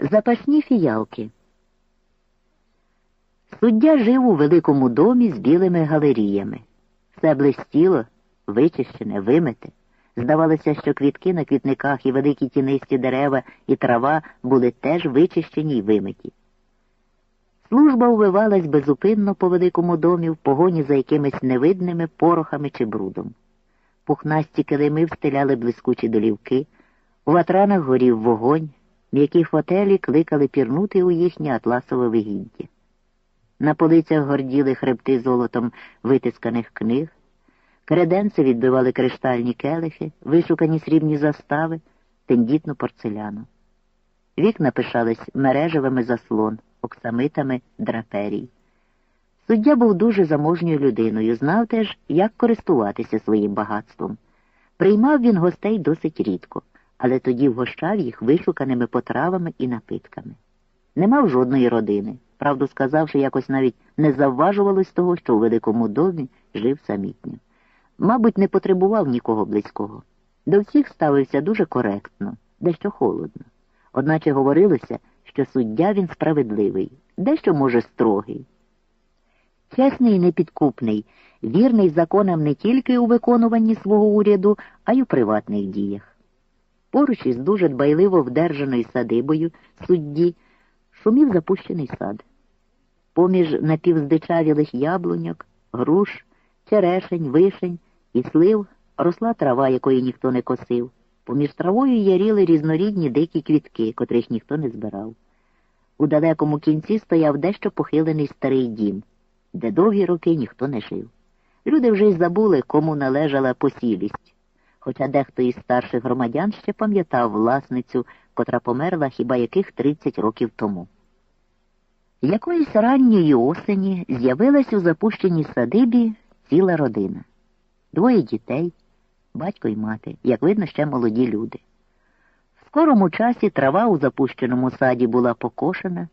Запашні фіялки. Суддя жив у великому домі з білими галеріями. Все блистіло, вичищене, вимите. Здавалося, що квітки на квітниках і великі тінисті дерева і трава були теж вичищені й вимиті. Служба увивалась безупинно по великому домі в погоні за якимись невидними порохами чи брудом. Пухнасті килими встиляли блискучі долівки, у ватранах горів вогонь, м'які фотелі кликали пірнути у їхнє атласове вигіддя. На полицях горділи хребти золотом витисканих книг, креденці відбивали криштальні келихи, вишукані срібні застави, тендітну порцеляну. Вікна пишались мережевими заслон, оксамитами драперій. Суддя був дуже заможньою людиною, знав теж, як користуватися своїм багатством. Приймав він гостей досить рідко, але тоді вгощав їх вишуканими потравами і напитками. Не мав жодної родини. Правду сказавши, якось навіть не завважувалось того, що у великому домі жив самітньо. Мабуть, не потребував нікого близького. До всіх ставився дуже коректно, дещо холодно. Одначе говорилося, що суддя він справедливий, дещо, може, строгий. Чесний і непідкупний, вірний законам не тільки у виконуванні свого уряду, а й у приватних діях. Поруч із дуже дбайливо вдержаною садибою судді шумів запущений сад. Поміж напівздичавілих яблуньок, груш, черешень, вишень і слив росла трава, якої ніхто не косив. Поміж травою яріли різнорідні дикі квітки, котрих ніхто не збирав. У далекому кінці стояв дещо похилений старий дім, де довгі роки ніхто не жив. Люди вже й забули, кому належала посілість, хоча дехто із старших громадян ще пам'ятав власницю, котра померла хіба яких 30 років тому. Якоїсь ранньої осені з'явилась у запущеній садибі ціла родина. Двоє дітей, батько й мати, як видно, ще молоді люди. В скорому часі трава у запущеному саді була покошена,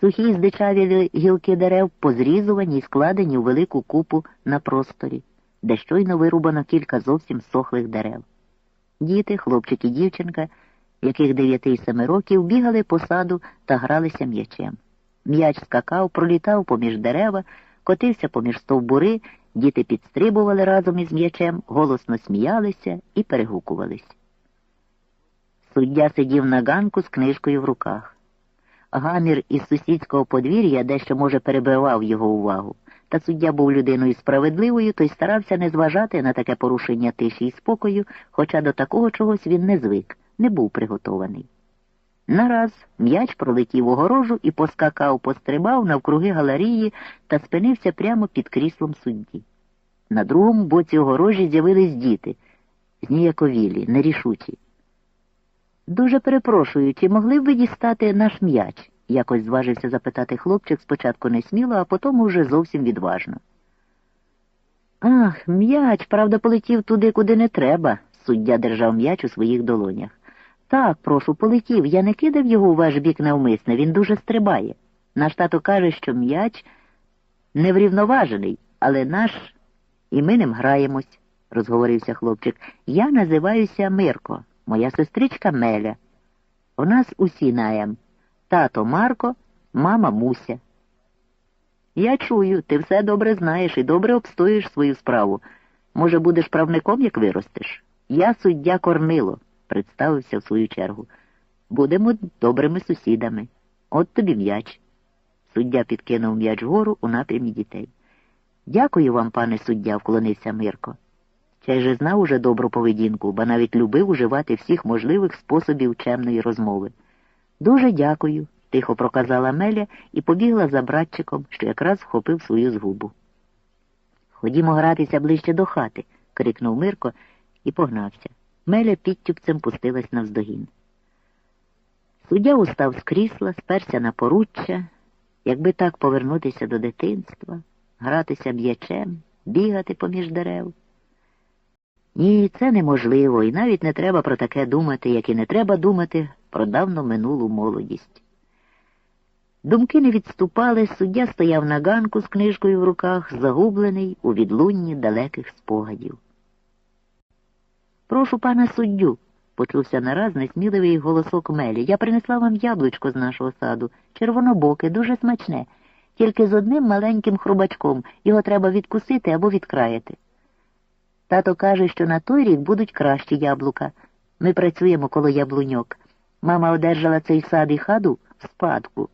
сухі здичавілі гілки дерев позрізувані і складені у велику купу на просторі, де щойно вирубано кілька зовсім сохлих дерев. Діти, хлопчик і дівчинка, яких дев'яти й семи років, бігали по саду та гралися м'ячем. М'яч скакав, пролітав поміж дерева, котився поміж стовбури, діти підстрибували разом із м'ячем, голосно сміялися і перегукувались. Суддя сидів на ганку з книжкою в руках. Гамір із сусідського подвір'я дещо, може, перебивав його увагу. Та суддя був людиною справедливою, то й старався не зважати на таке порушення тиші і спокою, хоча до такого чогось він не звик, не був приготований. Нараз м'яч пролетів огорожу і поскакав, пострибав навкруги галерії та спинився прямо під кріслом судді. На другому боці огорожі з'явились діти, зніяковілі, нерішучі. Дуже перепрошую, чи могли б ви дістати наш м'яч? Якось зважився запитати хлопчик спочатку несміло, а потім уже зовсім відважно. Ах, м'яч, правда, полетів туди, куди не треба, суддя держав м'яч у своїх долонях. Так, прошу, полетів. Я не кидав його у ваш бік навмисне, він дуже стрибає. Наш тато каже, що м'яч неврівноважений, але наш і ми ним граємось, розговорився хлопчик. Я називаюся Мирко, моя сестричка Меля. У нас усі наєм. Тато Марко, мама Муся. Я чую, ти все добре знаєш і добре обстоїш свою справу. Може, будеш правником, як виростеш? Я суддя Корнило представився в свою чергу. Будемо добрими сусідами. От тобі м'яч. Суддя підкинув м'яч вгору у напрямі дітей. Дякую вам, пане суддя, вклонився Мирко. Чай же знав уже добру поведінку, бо навіть любив уживати всіх можливих способів чемної розмови. Дуже дякую, тихо проказала Меля і побігла за братчиком, що якраз вхопив свою згубу. Ходімо гратися ближче до хати, крикнув Мирко і погнався. Меля підтюпцем пустилась навздогін. Суддя устав з крісла, сперся на поруччя, якби так повернутися до дитинства, гратися м'ячем, бігати поміж дерев. Ні, це неможливо, і навіть не треба про таке думати, як і не треба думати про давно минулу молодість. Думки не відступали, суддя стояв на ганку з книжкою в руках, загублений у відлунні далеких спогадів. Прошу пана суддю, Почувся нараз несміливий голосок Мелі. Я принесла вам яблучко з нашого саду, червонобоке, дуже смачне, тільки з одним маленьким хрубачком. Його треба відкусити або відкраяти. Тато каже, що на той рік будуть кращі яблука. Ми працюємо коло яблуньок. Мама одержала цей сад і хаду в спадку.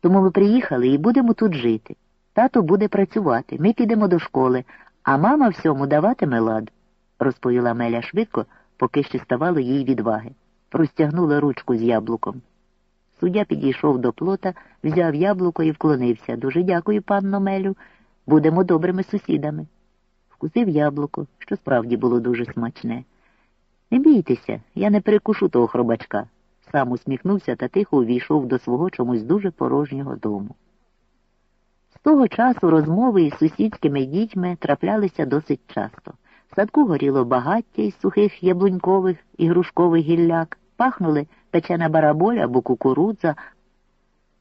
Тому ми приїхали і будемо тут жити. Тато буде працювати, ми підемо до школи, а мама всьому даватиме лад, розповіла Меля швидко, поки ще ставало їй відваги. Простягнула ручку з яблуком. Суддя підійшов до плота, взяв яблуко і вклонився. Дуже дякую, панно Мелю. Будемо добрими сусідами. Вкусив яблуко, що справді було дуже смачне. Не бійтеся, я не перекушу того хробачка. Сам усміхнувся та тихо увійшов до свого чомусь дуже порожнього дому. З того часу розмови із сусідськими дітьми траплялися досить часто. В садку горіло багаття із сухих яблунькових і грушкових гілляк, пахнули печена бараболя або кукурудза,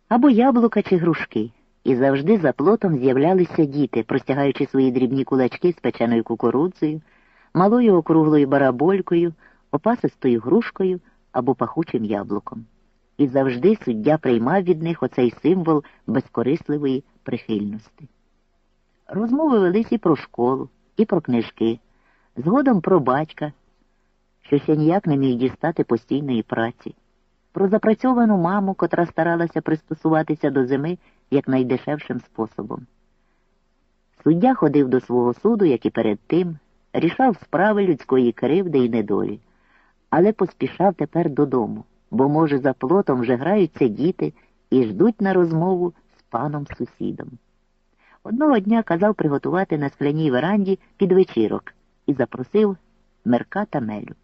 або яблука чи грушки. І завжди за плотом з'являлися діти, простягаючи свої дрібні кулачки з печеною кукурудзою, малою округлою бараболькою, опасистою грушкою або пахучим яблуком. І завжди суддя приймав від них оцей символ безкорисливої прихильності. Розмови велись і про школу, і про книжки, згодом про батька, що ще ніяк не міг дістати постійної праці, про запрацьовану маму, котра старалася пристосуватися до зими якнайдешевшим способом. Суддя ходив до свого суду, як і перед тим, рішав справи людської кривди і недолі, але поспішав тепер додому, бо, може, за плотом вже граються діти і ждуть на розмову з паном сусідом. Одного дня казав приготувати на скляній веранді підвечірок і запросив Мерка та Мелю.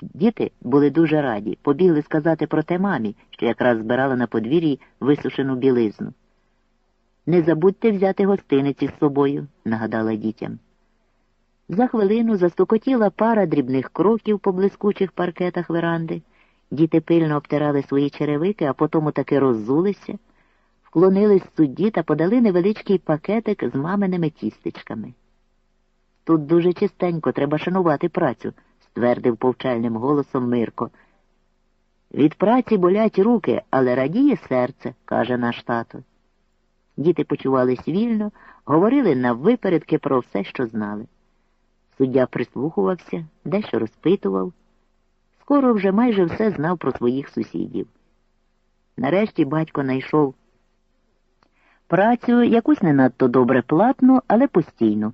Діти були дуже раді, побігли сказати про те мамі, що якраз збирала на подвір'ї висушену білизну. Не забудьте взяти гостиниці з собою, нагадала дітям. За хвилину застукотіла пара дрібних кроків по блискучих паркетах веранди. Діти пильно обтирали свої черевики, а потім таки роззулися, вклонились судді та подали невеличкий пакетик з маминими тістечками. Тут дуже чистенько, треба шанувати працю, ствердив повчальним голосом Мирко. Від праці болять руки, але радіє серце, каже наш тато. Діти почувались вільно, говорили наввипередки про все, що знали. Суддя прислухувався, дещо розпитував. Скоро вже майже все знав про своїх сусідів. Нарешті батько знайшов працю якусь не надто добре платну, але постійну,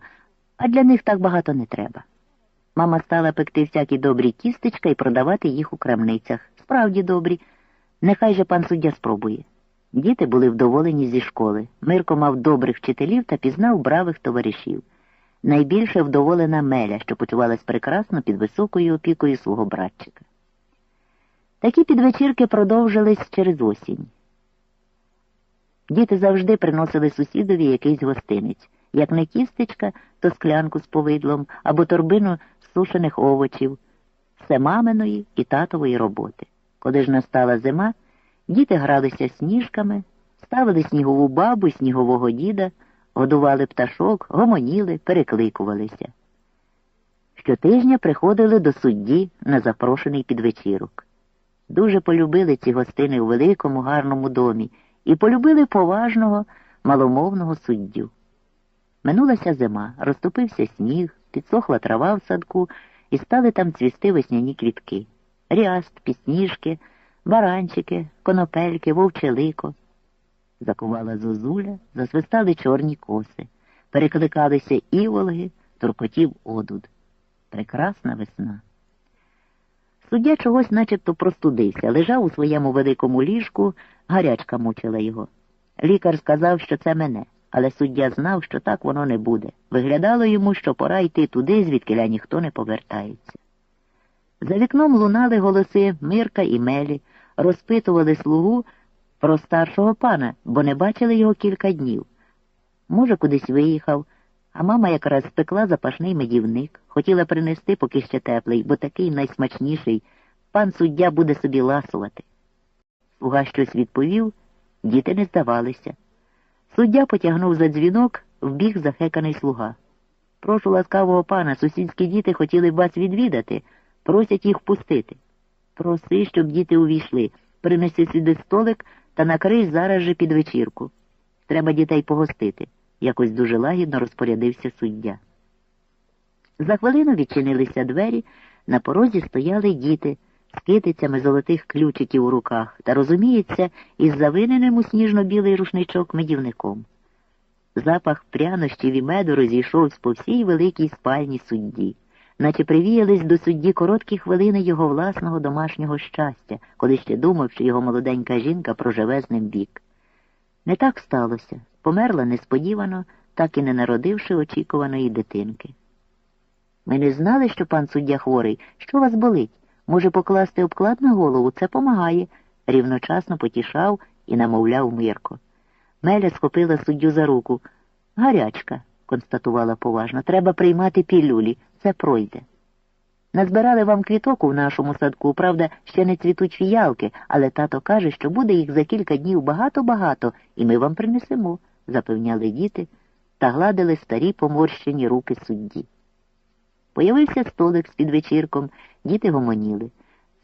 а для них так багато не треба. Мама стала пекти всякі добрі тістечка і продавати їх у крамницях. Справді добрі. Нехай же пан суддя спробує. Діти були вдоволені зі школи. Мирко мав добрих вчителів та пізнав бравих товаришів. Найбільше вдоволена Меля, що почувалась прекрасно під високою опікою свого братчика. Такі підвечірки продовжились через осінь. Діти завжди приносили сусідові якийсь гостинець, як не кістечка, то склянку з повидлом або торбину сушених овочів, все маминої і татової роботи. Коли ж настала зима, діти гралися сніжками, ставили снігову бабу, снігового діда, годували пташок, гомоніли, перекликувалися. Щотижня приходили до судді на запрошений підвечірок. Дуже полюбили ці гостини у великому гарному домі і полюбили поважного, маломовного суддю. Минулася зима, розтопився сніг, підсохла трава в садку і стали там цвісти весняні квітки. Ряст, пісніжки, баранчики, конопельки, вовчелико. Закувала зозуля, засвистали чорні коси, перекликалися іволги, туркотів одуд. Прекрасна весна. Суддя чогось начебто простудився, лежав у своєму великому ліжку, гарячка мучила його. Лікар сказав, що це мене, але суддя знав, що так воно не буде. Виглядало йому, що пора йти туди, звідкиля ніхто не повертається. За вікном лунали голоси Мирка і Мелі, розпитували слугу про старшого пана, бо не бачили його кілька днів. Може, кудись виїхав, а мама якраз спекла запашний медівник, хотіла принести, поки ще теплий, бо такий найсмачніший. Пан суддя буде собі ласувати. Слуга щось відповів, діти не здавалися. Суддя потягнув за дзвінок, вбіг захеканий слуга. Прошу ласкавого пана, сусідські діти хотіли вас відвідати. Просять їх впустити. Проси, щоб діти увійшли. Принеси сюди столик та накрий зараз же під вечірку. Треба дітей погостити, якось дуже лагідно розпорядився суддя. За хвилину відчинилися двері, на порозі стояли діти з китицями золотих ключиків у руках та, розуміється, із завиненим у сніжно-білий рушничок медівником. Запах прянощів і меду розійшовся по всій великій спальні судді, наче привіялись до судді короткі хвилини його власного домашнього щастя, коли ще думав, що його молоденька жінка проживе з ним вік. Не так сталося, померла несподівано, так і не народивши очікуваної дитинки. Ми не знали, що пан суддя хворий. Що вас болить? Може, покласти обклад на голову, це помагає, рівночасно потішав і намовляв Мирко. Меля схопила суддю за руку. Гарячка, констатувала поважно, треба приймати пілюлі, це пройде. Назбирали вам квіток у нашому садку, правда, ще не цвітуть фіялки, але тато каже, що буде їх за кілька днів багато-багато, і ми вам принесемо, запевняли діти та гладили старі поморщені руки судді. Появився столик з підвечірком, діти гомоніли.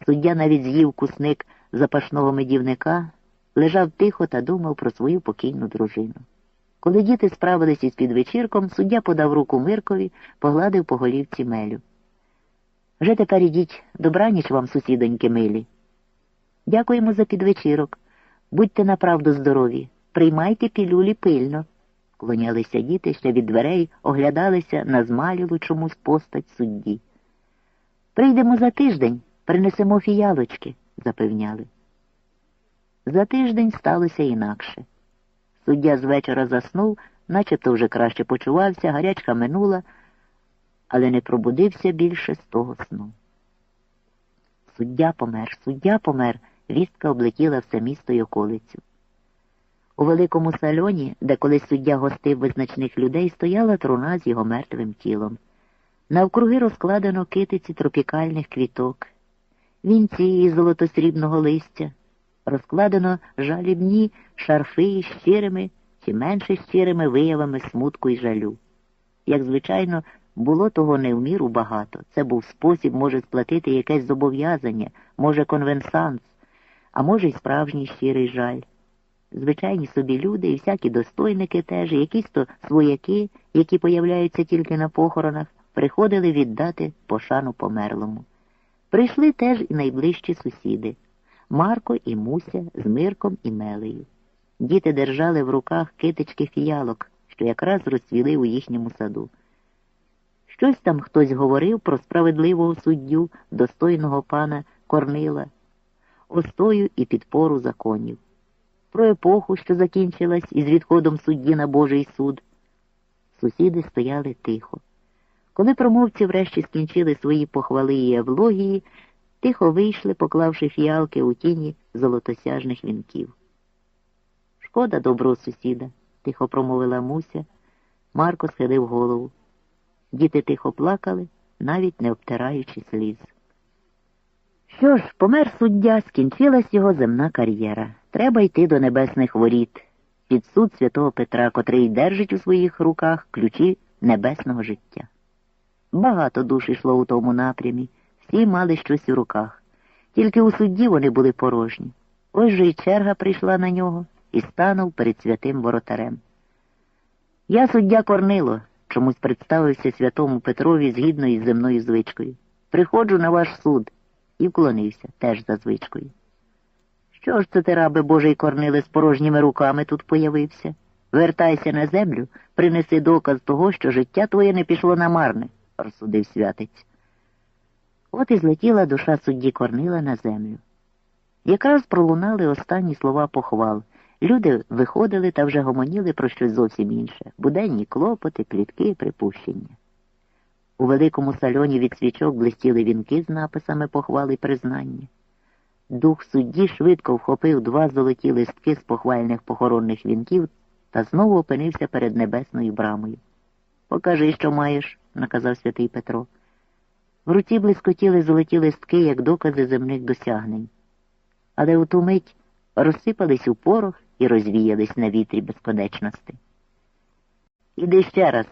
Суддя навіть з'їв кусник запашного медівника, лежав тихо та думав про свою покійну дружину. Коли діти справились із підвечірком, суддя подав руку Миркові, погладив по голівці мелю. Вже тепер ідіть, добраніч вам, сусідоньки милі. Дякуємо за підвечірок. Будьте направду здорові, приймайте пілюлі пильно. Клонялися діти ще від дверей, оглядалися на змалілу чомусь постать судді. Прийдемо за тиждень, принесемо фіялочки, запевняли. За тиждень сталося інакше. Суддя з вечора заснув, начебто вже краще почувався, гарячка минула, але не пробудився більше з того сну. Суддя помер, суддя помер, вістка облетіла все місто й околицю. У великому сальоні, де колись суддя гостив визначних людей, стояла труна з його мертвим тілом. Навкруги розкладено китиці тропікальних квіток, вінці із золотосрібного листя, розкладено жалібні шарфи із щирими чи менше щирими виявами смутку і жалю. Як звичайно, було того не в міру багато. Це був спосіб, може, сплатити якесь зобов'язання, може, конвенсанс, а може, й справжній щирий жаль. Звичайні собі люди і всякі достойники теж, якісь то свояки, які появляються тільки на похоронах, приходили віддати пошану померлому. Прийшли теж і найближчі сусіди Марко і Муся з Мирком і Мелею. Діти держали в руках китички фіялок, що якраз розцвіли у їхньому саду. Щось там хтось говорив про справедливого суддю, достойного пана Корнила, остою і підпору законів, про епоху, що закінчилась із відходом судді на Божий суд. Сусіди стояли тихо. Коли промовці врешті скінчили свої похвали і евлогії, тихо вийшли, поклавши фіалки у тіні золотосяжних вінків. Шкода доброго сусіда, тихо промовила Муся. Марко схилив голову. Діти тихо плакали, навіть не обтираючи сліз. Що ж, помер суддя, скінчилась його земна кар'єра. Треба йти до небесних воріт, під суд святого Петра, котрий держить у своїх руках ключі небесного життя. Багато душ йшло у тому напрямі, всі мали щось у руках. Тільки у судді вони були порожні. Ось же й черга прийшла на нього і станув перед святим воротарем. Я суддя Корнило, чомусь представився святому Петрові згідно із земною звичкою. Приходжу на ваш суд і вклонився теж за звичкою. Що ж це ти, раби Божий Корниле, з порожніми руками тут появився? Вертайся на землю, принеси доказ того, що життя твоє не пішло на марне, розсудив святець. От і злетіла душа судді Корнила на землю. Якраз пролунали останні слова похвал. Люди виходили та вже гомоніли про щось зовсім інше буденні клопоти, плітки, припущення. У великому сальоні від свічок блистіли вінки з написами похвали признання. Дух судді швидко вхопив два золоті листки з похвальних похоронних вінків та знову опинився перед небесною брамою. Покажи, що маєш, наказав святий Петро. В руці блискотіли золоті листки, як докази земних досягнень. Але у ту мить розсипались у порох і розвіялись на вітрі безконечності. Іди ще раз,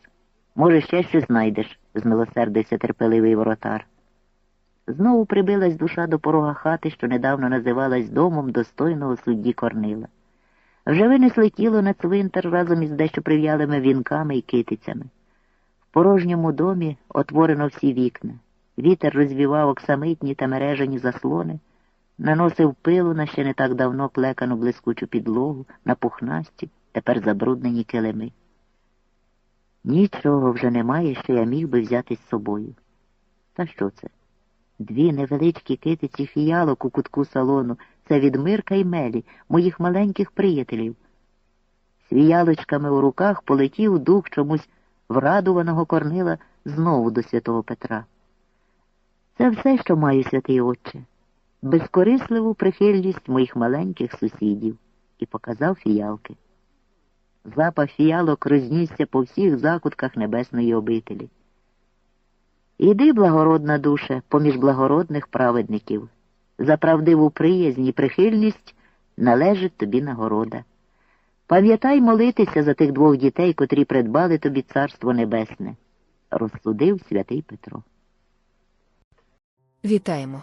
може, ще щось знайдеш, змилосердився терпеливий воротар. Знову прибилась душа до порога хати, що недавно називалась домом достойного судді Корнила. Вже винесли тіло на цвинтар разом із дещо прив'ялими вінками і китицями. В порожньому домі отворено всі вікна. Вітер розвівав оксамитні та мережані заслони, наносив пилу на ще не так давно плекану блискучу підлогу, на пухнасті, тепер забруднені килими. Нічого вже немає, що я міг би взяти з собою. Та що це? Дві невеличкі китиці фіялок у кутку салону. Це від Мирка і Мелі, моїх маленьких приятелів. З фіялочками у руках полетів дух чомусь врадуваного корнила знову до святого Петра. Це все, що маю, святий отче, безкорисливу прихильність моїх маленьких сусідів, і показав фіялки. Запах фіялок рознісся по всіх закутках небесної обителі. Іди, благородна душе, поміж благородних праведників. За правдиву приязнь і прихильність належить тобі нагорода. Пам'ятай молитися за тих двох дітей, котрі придбали тобі царство небесне, розсудив святий Петро. Вітаємо!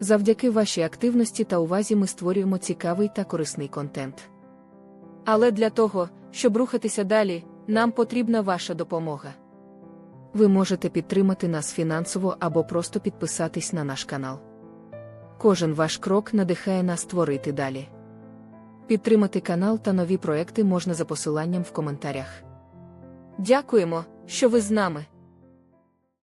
Завдяки вашій активності та увазі ми створюємо цікавий та корисний контент. Але для того, щоб рухатися далі, нам потрібна ваша допомога. Ви можете підтримати нас фінансово або просто підписатись на наш канал. Кожен ваш крок надихає нас творити далі. Підтримати канал та нові проекти можна за посиланням в коментарях. Дякуємо, що ви з нами!